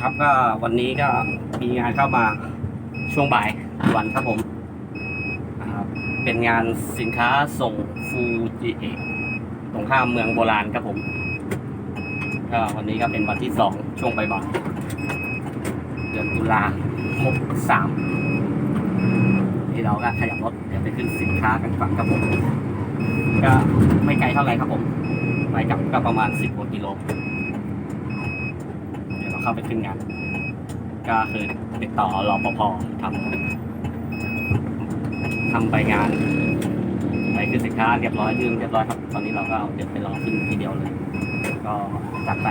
ครับก็วันนี้ก็มีงานเข้ามาช่วงบ่ายวันครับผมเป็นงานสินค้าส่งฟูจิเอะตรงข้ามเมืองโบราณครับผมก็วันนี้ก็เป็นวันที่สองช่วงบ่ายๆเดือนตุลาหกสามที่เราก็ขยับรถเดี๋ยวไปขึ้นสินค้ากันก่อนครับผมก็ไม่ไกลเท่าไหร่ครับผมไปกลับก็ประมาณสิบกว่ากิโล เข้าไปขึ้นงาน ก็คือติดต่อรอปภทำทำใบงานไปขึ้นสินค้าเรียบร้อยยื่นเรียบร้อยครับ ตอนนี้เราก็เอาเดี๋ยวไปรอขึ้นทีเดียวเลย ก็จัดไป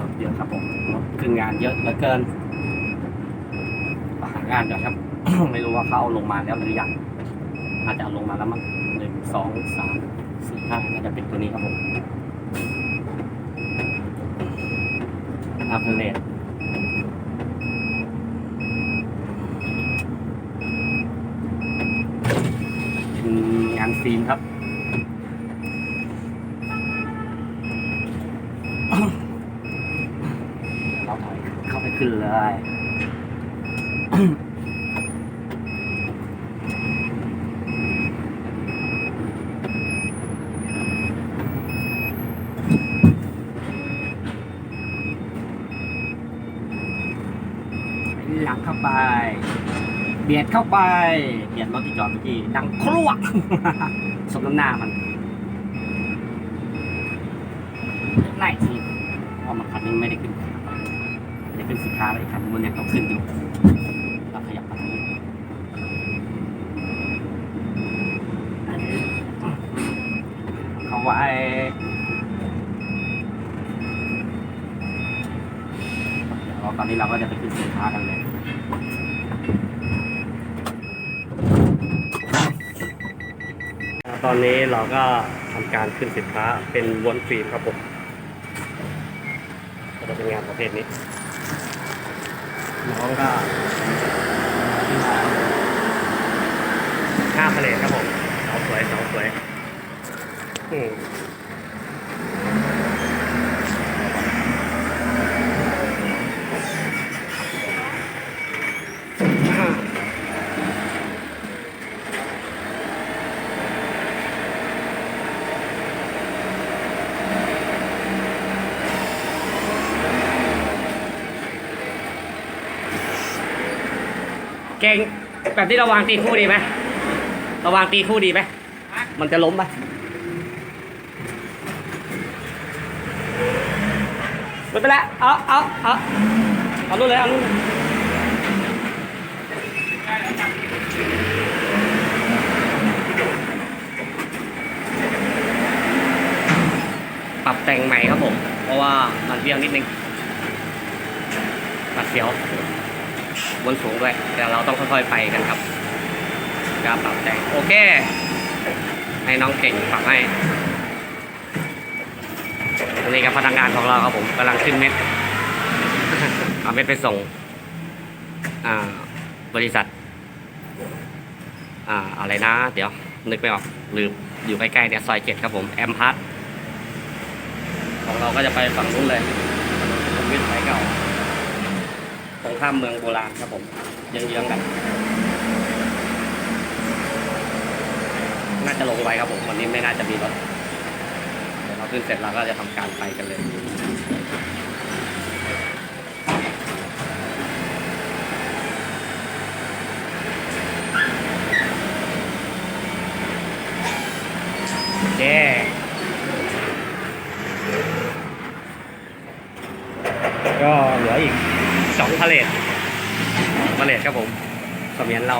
รถเยอะครับผมขึ้นงานเยอะเหลือเกินหางานก่อนครับ ไม่รู้ว่าเขาเอาลงมาแล้วหรือยังอาจจะเอาลงมาแล้วมั้งหนึ่งสองสาม สี่าน่าจะเป็นตัวนี้ครับผมอัพเลทเป็นงานฟิล์มครับเราถอยเข้าไปขึ้นเลย หลังเข้าไป เบียดเข้าไปเบียดรถที่จอดเมื่อกี้ดังครวสมน้ำหน้ามันไล่ทีเพราะมันคันนี้ไม่ได้ขึ้นขาไม่ได้ขึ้นสินค้าเลยคันมันยังต้องขึ้นอยู่เราขยับไปทางนี้เขาไว้ เดี๋ยวตอนนี้เราก็จะไปขึ้นสินค้ากันเลยตอนนี้เราก็ทำการขึ้นสินค้าเป็นวนฟิล์มครับผมก็จะเป็นงานประเภทนี้น้องก็ข้ามทะเลครับผมสาวสวยสาวสวยอืม เก่งแบบที่เราวางตีคู่ดีไหมเราวางตีคู่ดีไหมมันจะล้มไหมไม่เป็นไรเอาเอาเอาเอาลูกเลยเอาลูกเลยปรับแต่งใหม่ครับผม เพราะว่ามันเบี้ยวนิดนึงปัดเสียว บนสูงด้วย แต่เราต้องค่อยๆไปกันครับการปรับแต่งโอเค ให้น้องเก่งปรับให้นนี้กับพนักงานของเราครับผมกำลังขึ้นเม็ดเอาเม็ดไปส่งบริษัทออะไรนะ เดี๋ยว นึกไม่ออกลืมอยู่ใกล้ๆเนี่ยซอยเจ็ดครับผมแอมพัทของเราก็จะไปฝั่งนู้นเลยถนนสุขุมวิทสายเก่า รงข้ามเมืองโบราณครับผมเยื้องๆกันน่าจะลงไว้ครับผมวันนี้ไม่น่าจะมีรถเดี๋ยวเราขึ้นเสร็จเราก็จะทำการไปกันเลยโอเคก็เหลืออีก สองพาเลทพาเลทครับผมสมียนเรา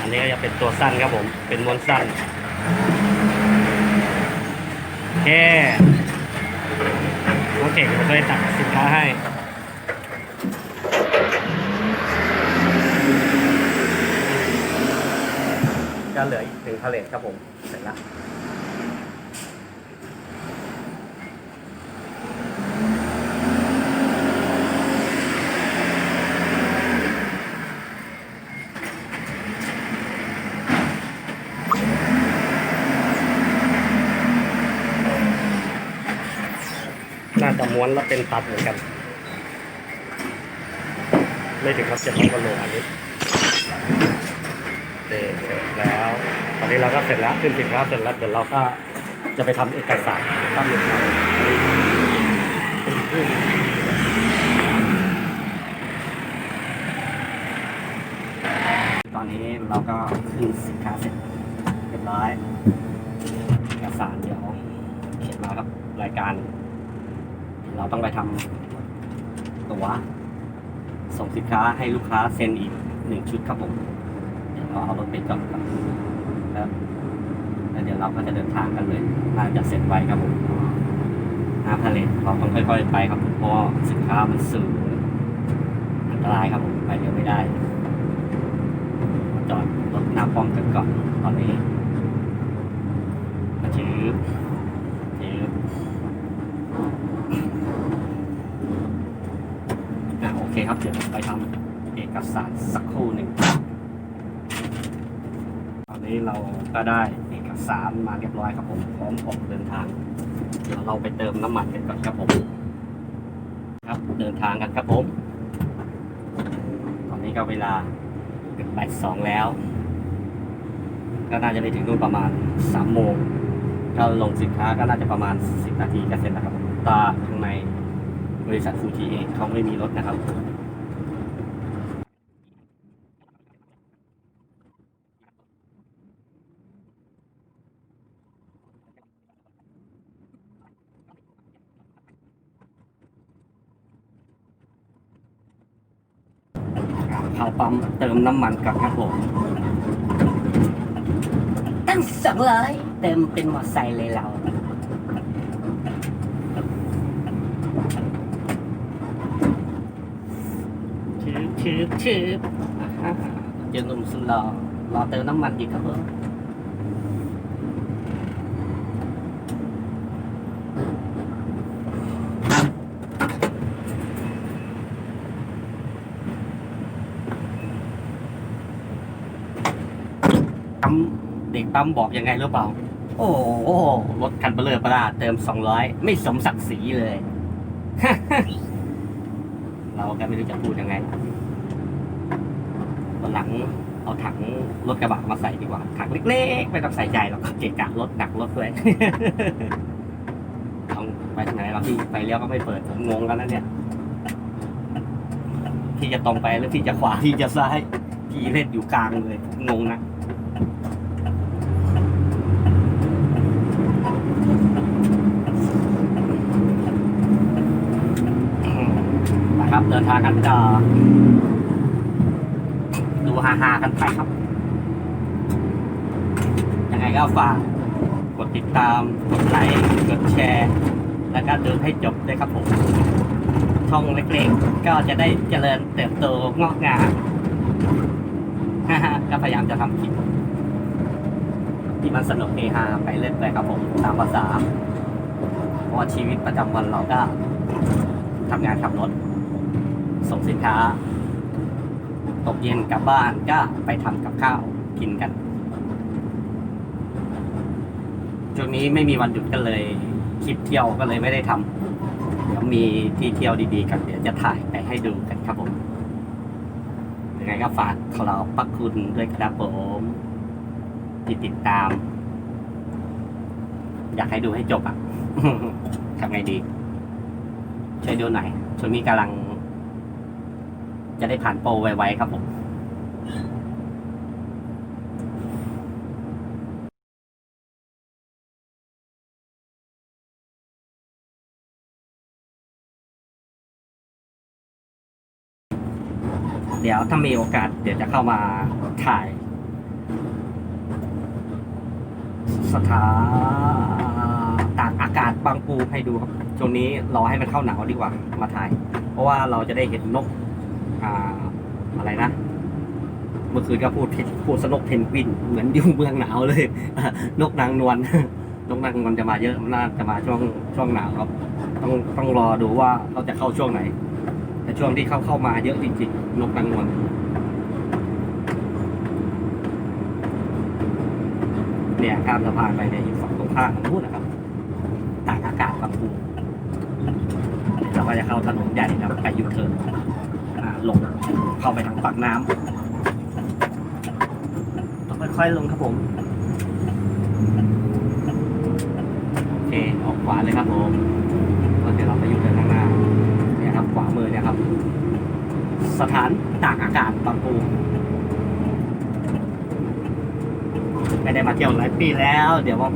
อันนี้จะเป็นตัวสั้นครับผม เป็นม้วนสั้น โอเคน้อง เก่งผมเคยตักสินค้าให้ก็เหลืออีกหนึ่งพาเลทครับผม เสร็จแล้ว ม้วนแล้วเป็นตัดเหมือนกัน ไม่ถึงครับเจ็ดร้อยกิโลอันนี้เสร็จแล้วตอนนี้เราก็เสร็จแล้วขึ้นสินค้าเสร็จแล้วเดี๋ยวเราก็จะไปทำเอกสารตั้งหนึ่งครับตอนนี้เราก็ขึ้นสินค้าเสร็จเรียบร้อยเอกสารเดี๋ยวเขียนมาครับรายการ เราต้องไปทำตั๋วส่งสินค้าให้ลูกค้าเซ็นอีกหนึ่งชุดครับผมเดี๋ยวเราเอารถไปจอดครับแล้วแล้วเดี๋ยวเราก็จะเดินทางกันเลยน่าจะเสร็จไวครับผมน้ำทะเลเราต้องค่อยๆไปครับผมเพราะสินค้ามันสูงอันตรายครับผมไปเร็วไม่ได้จอดรถน้ำป้อมกันก่อนตอนนี้มาถือถืออะโอเครับ เดี๋ยวผมไปทำเอกสารสักครู่หนึ่งตอนนี้เราก็ได้เอกสารมาเรียบร้อยครับผมพร้อมออกเดินทางเดี๋ยวเราไปเติมน้ำมันกันก่อนครับผม ครับเดินทางกันครับผม ตอนนี้ก็เวลาเกือบบ่ายสองแล้วก็น่าจะไปถึงนู่นประมาณสามโมงถ้าลงสินค้าก็น่าจะประมาณสิบนาทีก็เสร็จแล้วครับตาข้างในบริษัทฟูจิเองเขาไม่มีรถนะครับ เอาปั๊มเติมน้ำมันกับครับผม ตั้งสองร้อยเติมเป็นมอเตอร์ไซค์เลยเรา ชืบชืบชืบอ่าเจอหนุ่มสุดหล่อรอเติมน้ำมันอีกครับผม ปั๊มเด็กปั๊มบอกยังไงหรือเปล่า โอ้โหรถคันเบลเลอร์ประหลาดเติมสองร้อยไม่สมศักดิ์ศรีเลย เราก็ไม่รู้จะพูดยังไงวันหลังเอาถังรถกระบะมาใส่ดีกว่า ถังเล็กๆไม่ต้องใส่ใจหรอกเกะกะรถหนักรถด้วยเอาไปทางไหนเราพี่ไปเลี้ยวก็ไม่เปิดผมงงแล้วนะเนี่ยที่จะตรงไปหรือที่จะขวาที่จะซ้ายที่เล่นอยู่กลางเลยงงนะ นะครับ เดินทางกันต่อดูฮาฮาๆกันไปครับ ยังไงก็ฝากกดติดตาม กดไลค์ กดแชร์ แล้วก็ดูให้จบด้วยครับผม ช่องเล็กๆ ก็จะได้เจริญเติบโตงอกงามฮ่าๆก็พยายามจะทำคลิปที่มันสนุกเฮฮาไปเรื่อยๆครับผมตามภาษาเพราะว่าชีวิตประจำวันเราก็ทำงานขับรถ ส่งสินค้า ตกเย็นกลับบ้านก็ไปทำกับข้าวกินกันช่วงนี้ไม่มีวันหยุดกันเลยคลิปเที่ยวก็เลยไม่ได้ทำเดี๋ยวมีที่เที่ยวดีๆกันเดี๋ยวจะถ่ายไปให้ดูกันครับผมยังไงก็ฝากขอบพระคุณด้วยครับผมที่ติดตาม อยากให้ดูให้จบอะทำไงดีช่วยดูหน่อยช่วงนี้กำลัง จะได้ผ่านโปรไวๆครับผมเดี๋ยวถ้ามีโอกาสเดี๋ยวจะเข้ามาถ่าย สถานตากอากาศบางปูให้ดูครับช่วงนี้รอให้มันเข้าหนาวดีกว่ามาถ่าย เพราะว่าเราจะได้เห็นนก อ่าอะไรนะ เมื่อคืนก็พูดผิดพูดสนกเพนกวิน เหมือนอยู่เมืองหนาวเลย นกนางนวลนกนางนวลจะมาเยอะมันน่าจะมาช่วงช่วงหนาวครับ ต้องต้องรอดูว่าเขาจะเข้าช่วงไหน แต่ช่วงที่เข้าเข้ามาเยอะจริงๆ นกนางนวลเนี่ยข้ามสะพานไปเนี่ยอยู่ฝั่งตรงข้ามของนู้นนะครับต่างอากาศบางปูเราก็จะเข้าถนนใหญ่แล้วไปยูเทิร์น ลง เข้าไปทางปากน้ำต้องค่อยๆลงครับผมโอเคออกขวาเลยครับผมแล้วเดี๋ยวเราไปยูเทิร์นข้างหน้าเนี่ยครับขวามือเนี่ยครับ สถานตากอากาศบางปูไม่ได้มาเที่ยวหลายปีแล้ว เดี๋ยวว่า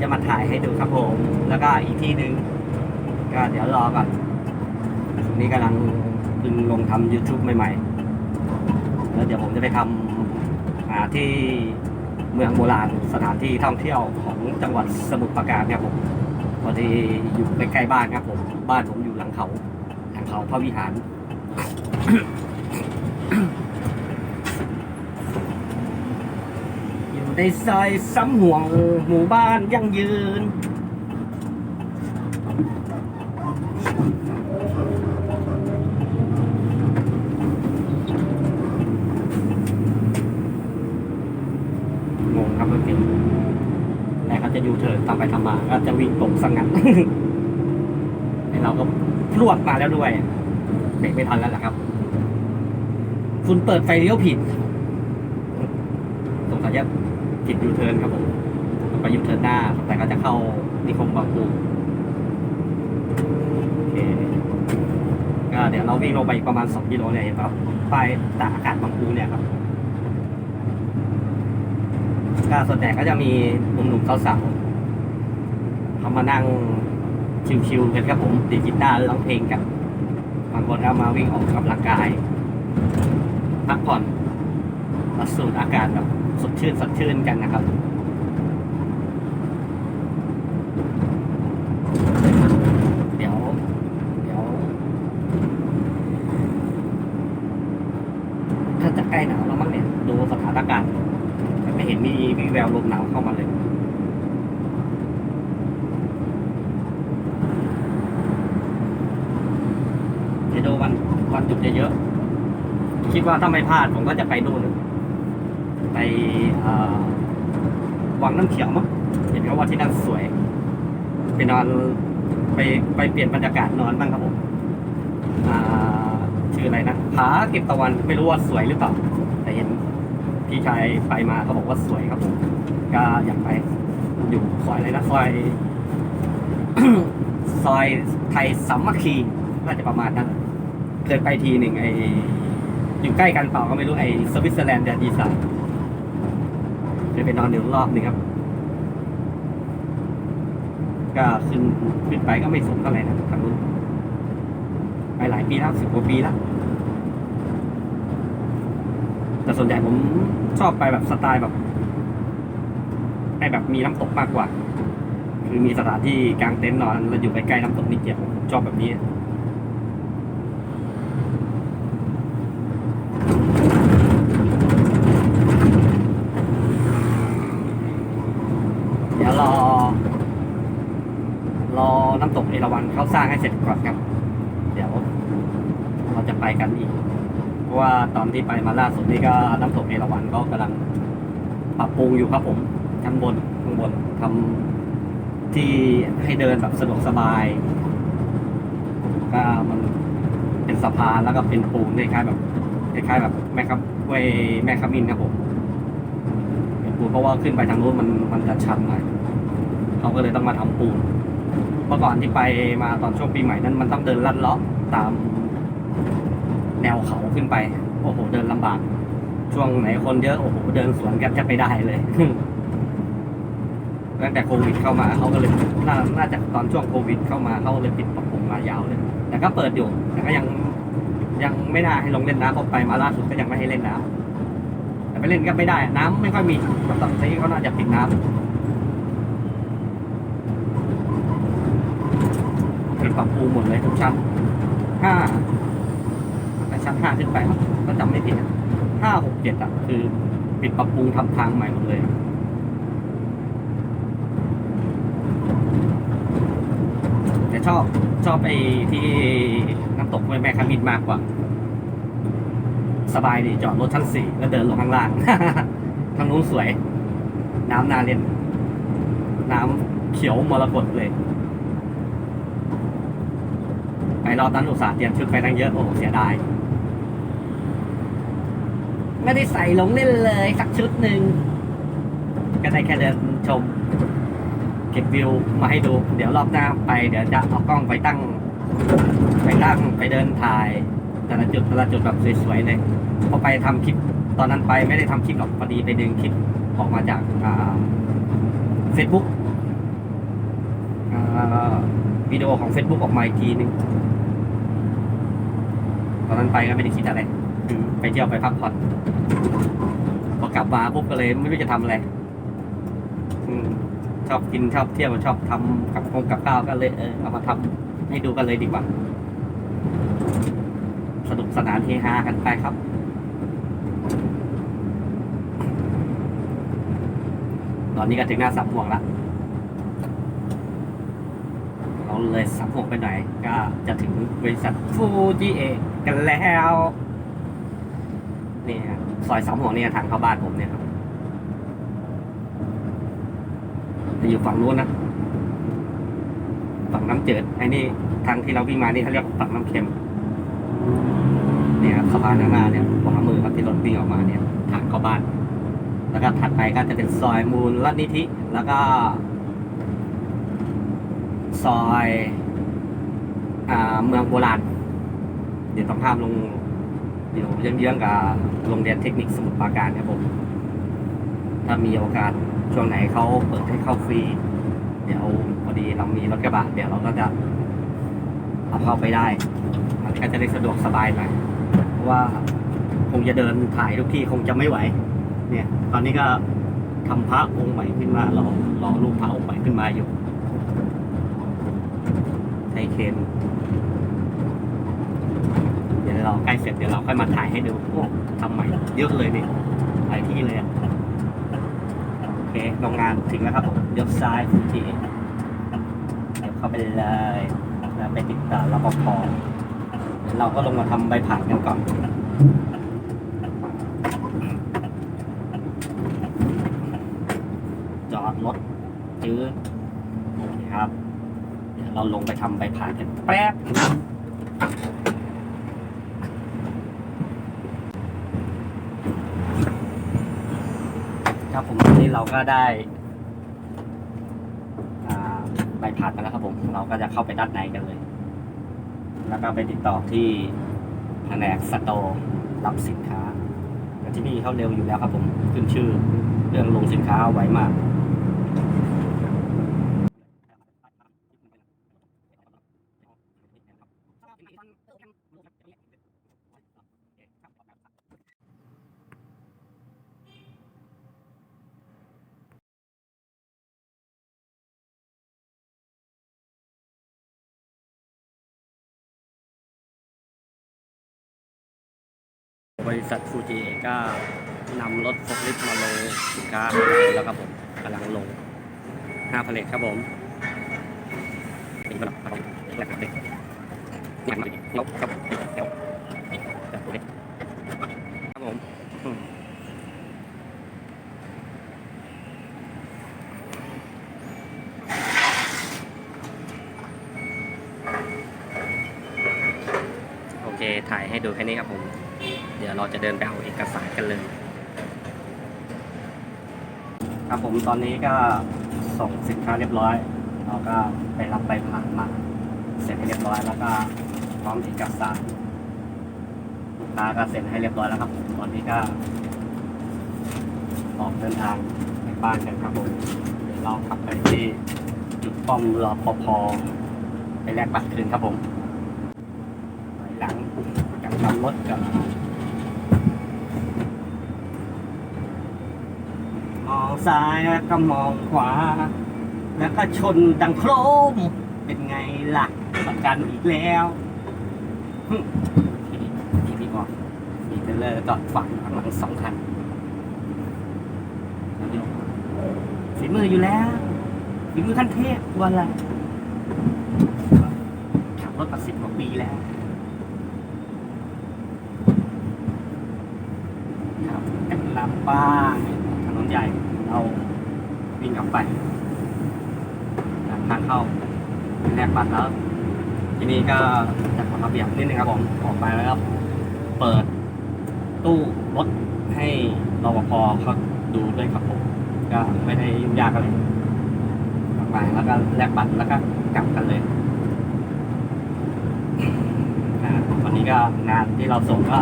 จะมาถ่ายให้ดูครับผม แล้วก็อีกที่หนึ่งก็เดี๋ยวรอก่อนช่วงนี้กำลัง เพิ่งลงทำ YouTube ใหม่ๆ แล้วเดี๋ยวผมจะไปทำอ่าที่เมืองโบราณสถานที่ท่องเที่ยวของจังหวัดสมุทรปราการครับผมพอดีอยู่ใกล้ๆบ้านครับผม บ้านผมอยู่หลังเขาหลังเขาพระวิหาร อยู่ในซอยซ้ำห่วงหมู่บ้านยั่งยืน งงครับรถเก๋ง จะยูเทิร์นทำไปทำมา ก็จะวิ่งตรงสังงัดเราก็พรวดมาแล้วด้วยเบรกไม่ทันแล้วล่ะครับ คุณเปิดไฟเลี้ยวผิดสงสัยจะผิดยูเทิร์นครับผมไปยูเทิร์นหน้า แต่ก็จะเข้านิคมบางปูโอเคก็เดี๋ยวเราวิ่งลงไปอีกประมาณสองกิโลเนี่ยเห็นปะไปตากอากาศบางปูเนี่ยครับ ก็ส่วนใหญ่ก็จะมีหนุ่มๆสาวๆเขามานั่งชิวๆกันครับผมดีกีตาร์ร้องเพลงกันบางคนก็มาวิ่งออกกำลังกายพักผ่อนรับสูดอากาศแบบสดชื่นสดชื่นกันนะครับ เดี๋ยว เดี๋ยว ถ้าจะใกล้หนาวแล้วมั้งเนี่ย ดูสถานการณ์แต่ไม่เห็นมีมีแววลมหนาวเข้ามาเลย เดี๋ยวดูวันวันหยุดเยอะๆคิดว่า ถ้าไม่พลาดผมก็จะไปนู่นไปวังน้ำเขียวมั้งเห็นเขาว่าที่นั่นสวยไปนอนไปไปเปลี่ยนบรรยากาศนอนบ้างครับผมชื่ออะไรนะผาเก็บตะวันไม่รู้ว่าสวยหรือเปล่า แต่เห็นพี่ชายไปมาเขาบอกว่าสวยครับผมก็อยากไปอยู่ซอยอะไรนะซอยซอยไทยสามัคคีน่าจะประมาณนั้นเคยไปทีหนึ่งไอ อยู่ใกล้กันเปล่าก็ไม่รู้ไอสวิตเซอร์แลนด์แดนอีสานเคยไปนอนอยู่รอบนึงครับ ก็ขึ้นขึ้นไปก็ไม่สูงเท่าไหร่นะทางนู้นไปหลายปีแล้วสิบกว่าปีแล้วแต่ส่วนใหญ่ผมชอบไปแบบสไตล์แบบให้แบบมีน้ำตกมากกว่า คือมีสถานที่กลางเต็นท์นอนแล้วอยู่ใกล้ๆน้ำตกนิดเดียวชอบแบบนี้ เดี๋ยวรอ รอน้ำตกเอ ราวัณเขาสร้างให้เสร็จก่อนครับ เดี๋ยว เราจะไปกันอีก เพราะว่าตอนที่ไปมาล่าสุดนี่ก็น้ำตกเอราวัณก็กำลังปรับปรุงอยู่ครับผมชั้นบนข้างบนทำที่ให้เดินแบบสะดวกสบาย ก็มันเป็นสะพานแล้วก็เป็นปูนคล้ายๆแบบคล้ายๆแบบแม่ครับเวแม่ขมินครับผมเป็นปูนเพราะว่าขึ้นไปทางนู้นมันมันจะชันหน่อยเขาก็เลยต้องมาทำปูน เมื่อก่อนที่ไปมาตอนช่วงปีใหม่นั้นมันต้องเดินลัดเลาะตาม แนวเขาขึ้นไป โอ้โห เดินลำบาก ช่วงไหนคนเยอะโอ้โหเดินสวนกันจะไปได้เลยตั้งแต่โควิดเข้ามาเขาก็เลยน่าน่าจะตอนช่วงโควิด เข้ามาเขาเลยปิดปรับปรุงมายาวเลย แต่ก็เปิดอยู่ แต่ก็ยังยังไม่น่าให้ลงเล่นน้ำเพราะไปมาล่าสุดก็ยังไม่ให้เล่นน้ำแต่ไปเล่นก็ไม่ได้ น้ำไม่ค่อยมีตอนนี้เขาน่าจะปิดน้ำ เป็นปรับปรุงหมดเลยทุกชั้นห้าแต่ชั้นห้าขึ้นไปก็จำไม่ผิดนะห้าหกเจ็ดอะคือปิดปรับปรุงทำทางใหม่หมดเลยแต่ชอบชอบไอ้ที่น้ำตกแม่ขมิดมากกว่า สบายดีจอดรถชั้นสี่แล้วเดินลงข้างล่างทางนู้นสวย น้ำนาเล่นน้ำเขียวมรกตเลย รอบนั้นอุตส่าห์เตรียมชุดไปตั้งเยอะโอ้เสียดาย ไม่ได้ใส่ลงเล่นเลยสักชุดหนึ่งก็ได้แค่เดินชม เก็บวิวมาให้ดู เดี๋ยวรอบหน้าไปเดี๋ยวจะเอากล้องไปตั้ง ไปตั้งไปเดินถ่ายแต่ละจุดแต่ละจุดแบบสวยๆเลยพอไปทำคลิปตอนนั้นไปไม่ได้ทำคลิปหรอกพอดีไปดึงคลิปออกมาจากเฟซบุ๊กวิดีโอของ Facebook ออกมาอีกทีนึง ตอนนั้นไปก็ไม่ได้คิดอะไร คือไปเที่ยวไปพักผ่อนพอกลับมาปุ๊บก็เลยไม่รู้จะทำอะไรอชอบกินชอบเที่ยวชอบทำกับคงกับข้าวก็เลยเออเอามาทำให้ดูกันเลยดีกว่า สนุกสนานเฮฮากันไปครับตอนนี้ก็ถึงหน้าสับห่วงละ เราเลยสับห่วงไปหน่อยก็จะถึงบริษัทฟูจิเอะกันแล้วนี่ฮะซอยสามห่วงนี่ทางเข้าบ้านผมเนี่ยครับจะอยู่ฝั่งนู้นนะฝั่งน้ำจืดไอ้นี่ทางที่เราวิ่งมานี่เขาเรียกฝั่งน้ำเค็มเนี่ยครับสะพานข้างหน้าเนี่ยขวามือครับที่รถวิ่งออกมาเนี่ยทางเข้าบ้าน แล้วก็ถัดไปก็จะเป็นซอยมูลรัตนิธิแล้วก็ ซอยอเมืองโบราณเดี๋ยวต้องข้ามลงเดี๋ยวเยื้องๆกับโรงเรียนเทคนิคสมุทรปราการครับผม ถ้ามีโอกาสช่วงไหนเขาเปิดให้เข้าฟรี เดี๋ยวพอดีเรามีรถกระบะเดี๋ยวเราก็จะเอาเข้าไปได้ มันก็จะได้สะดวกสบายหน่อยเพราะว่าคงจะเดินถ่ายทุกที่คงจะไม่ไหว เนี่ย ตอนนี้ก็ทำพระองค์ใหม่ขึ้นมารอรอรูปพระองค์ใหม่ขึ้นมาอยู่ ไทเคนเดี๋ยวเราใกล้เสร็จเดี๋ยวเราค่อยมาถ่ายให้ดูโอ้ทำใหม่เยอะเลยนี่หลายที่เลยอะโอเคโรงงานถึงแล้วครับผมยวซ้ายฟูจิเดี๋ยวเข้าไปเลยแล้วไปติดต่อรปภเดี๋ยวเราก็ลงมาทำใบผ่านกันก่อนจอดรถจื้อ เราลงไปทำใบผ่านกันแป๊บครับผมวันนี้เราก็ได้ใบผ่านมาแล้วครับผม เราก็จะเข้าไปด้านในกันเลย แล้วก็ไปติดต่อที่แผนกสโตร์รับสินค้าที่นี่เขาเร็วอยู่แล้วครับผมขึ้นชื่อเรื่องลงสินค้าไวมาก บริษัทฟูจิเอก็นำรถฟอร์คลิฟต์มาลงสินค้าข้างในแล้วครับผมกำลังลงห้าผลิตครับผมเป็นระดับครับผมแรกเด็กนี่มาดิลบครับเดี๋ยวครับผมโอเค ถ่ายให้ดูแค่นี้ครับผม เดี๋ยวเราจะเดินไปเอาเอกสารกันเลย ครับผมตอนนี้ก็ส่งสินค้าเรียบร้อยเราก็ไปรับใบผ่านมาเสร็จให้เรียบร้อยแล้วก็พร้อมเอกสารลูกค้าก็เซ็นให้เรียบร้อยแล้วครับผมตอนนี้ก็ออกเดินทางไปบ้านกันครับผมเดี๋ยวเราขับไปที่จุดป้อมรอปภไปแลกบัตรคืนครับผมหลังกับนำรถกับ มอง ซ้ายแล้วก็มองขวา แล้วก็ชนดังโครม เป็นไงล่ะประกันอีกแล้วทีนี้ทีนี้ก่อนมีเทเลอร์จอดฝั่งข้างหลังสองคันฝีมืออยู่แล้วฝีมือขั้นเทพวันละขับรถมาสิบกว่าปีแล้วครับกันลำป้างถนนใหญ่ เราวิ่งกลับไปทางเข้าแลกบัตรแล้ว ทีนี้ก็จัดกฎระเบียบนิดนึงครับผมออกไปแล้วครับเปิดตู้รถให้รปภเขาดูด้วยครับผมก็ไม่ได้ยุ่งยากอะไรออกไปแล้วก็แลกบัตรแล้วก็กลับกันเลยนะวันนี้ก็งานที่เราส่งก็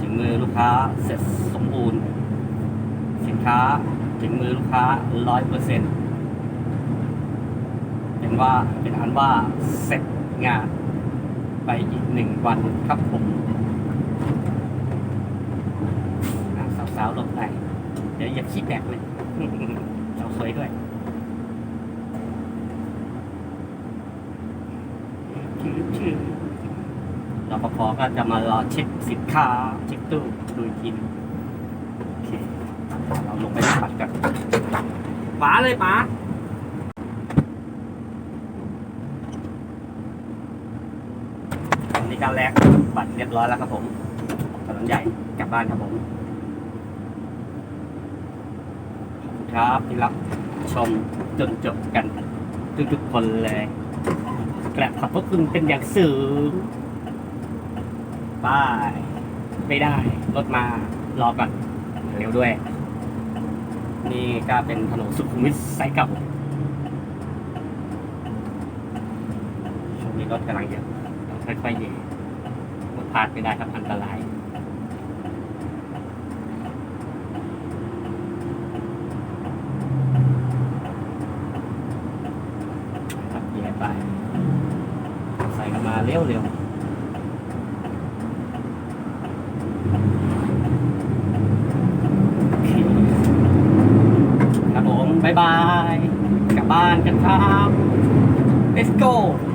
ถึงมือลูกค้าเสร็จสมบูรณ์ สินค้า ถึงมือลูกค้าร้อยเปอร์เซ็นต์เป็นว่าเป็นอันว่าเสร็จงานไปอีกหนึ่งวันครับผมสาวๆหลบไปเดี๋ยวอย่าขี้แตกเลยเราสวยด้วยชื่อชื่อรปภก็จะมารอเช็คสินค้าเช็คตู้ดูอีกทีนึงโอเค เราลงไปปัดกัน ป๋าเลยป๋าอันนี้การแลกบัตรเรียบร้อยแล้วครับผมถนนใหญ่กลับบ้านครับผมขอบคุณครับที่รับชมจนจบกันทุกๆคนเลยกราบขอบพระคุณเป็นอย่างสูงบาย ไม่ได้ รถมา รอก่อน เร็วด้วย นี่ก็เป็นถนนสุขุมวิทสายเก่าช่วงนี้รถกำลังเยอะต้องค่อยๆเย่พลาดไม่ได้ครับอันตรายครับเย่ไป ใส่กันมาเร็วๆ go